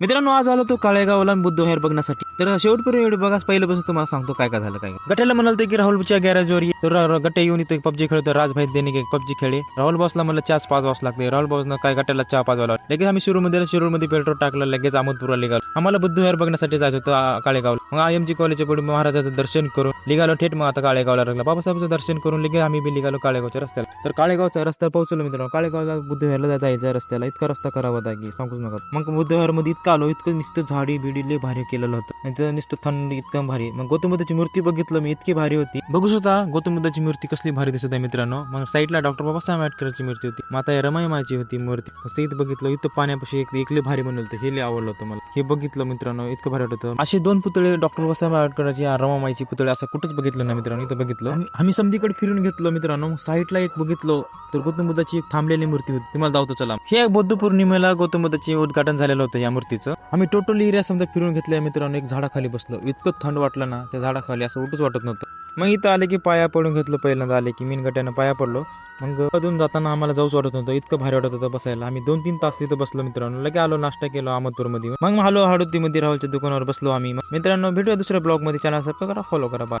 मित्रांनो आज आलो तो काळेगावला बुद्ध विहार बघण्यासाठी. तर शेवटपर्यंत एवढे बघा पहिल्यापासून तुम्हाला सांगतो काय काय झालं काय गट्याला म्हणाल की राहुलच्या गॅरेजवर तर गट्या येऊन इथे पबजी खेळतो राजभाई देणे पबजी खेळे. राहुल बॉसला मला चहाच पाच वाज लागते. राहुल बॉसनं काय गट्याला चहा पाच वाजला लगेच आम्ही शिरूमध्ये शिरूमध्ये पेट्रोल टाकलं लगेच अहमदपूरला निघालो. आम्हाला बुद्ध विहार बघण्यासाठी जायचं होतं काळेगावला. मग आय एम जी कॉलेजच्या पुढे महाराजाचं दर्शन करून निघालो थेट मग आता काळेगावला लागला. बाबासाहेबचं दर्शन करून लगेच आम्ही बी निघालो काळेगावच्या रस्त्याला. तर काळेगावचा रस्ता पोहोचलो मित्रांनो. काळेगावला बुद्धविहारला जायचा जायचं रस्त्याला इतका रस्ता करावा होता की सांगूच नका. मग बुद्ध विहारमध्ये इतकं आलो इतकं नुसतं झाडी बिडी लय भारी केलेलं होतं. आणि तिथं नुसतं थंड इतकं भारी. मग गौतम बुद्धाची मूर्ती बघितलं मी इतकी भारी होती. बघू शकता गौतम बुद्धाची मूर्ती कसली भारी दिसत आहे मित्रांनो. मग साईडला डॉक्टर बाबासाहेब आंबेडकरची मूर्ती होती. माता रमायमाची होती मूर्ती. असं इथं बघितलं इथं पाण्यापाशी एक एकले भारी बनवलं होतं. हे लय आवडलं होतं मला. हे बघितलं मित्रांनो इतकं भारी वाटतं होतं. असे दोन पुतळे डॉक्टर बाबासाहेब आंबेडकरची रमामाईची पुतळे असं कुठंच बघितलं ना मित्रांनो इथं बघितलं. आम्ही- आम्ही समधीकडे फिरून घेतलो मित्रांनो साईडला एक बघितलो तर गौतम बुद्धाची एक थांबलेली मूर्ती होती. तुम्हाला दावतो चला. हे बौद्ध पौर्णिमेला गौतम बुद्धाचे उद्घाटन झालेलं होतं या मूर्तीचं. आम्ही टोटल एरिया समजा फिरून घेतल्या मित्रांनो एक झाडाखाली बसलो. इतकं थंड वाटलं ना त्या झाडाखाली असं उठूच वाटत नव्हतं. मग इथं आले की पाया पडून घेतलं पहिल्यांदा आले की मिनगट्यानं पाया पडलो. मग अजून जाताना आम्हाला जाऊच वाटत नव्हतं इतकं भारी वाटत होतं बसायला. आम्ही दोन तीन तास तिथं बसलो मित्रांनो. लगे आलो नाश्ता केलो अहमदपूरमध्ये मग आलो हळदीमध्ये राहुलच्या दुकानावर बसलो आम्ही. मग मित्रांनो भेटूया दुसऱ्या ब्लॉगमध्ये चॅनल सबस्क्राईब करा फॉलो करा. बाय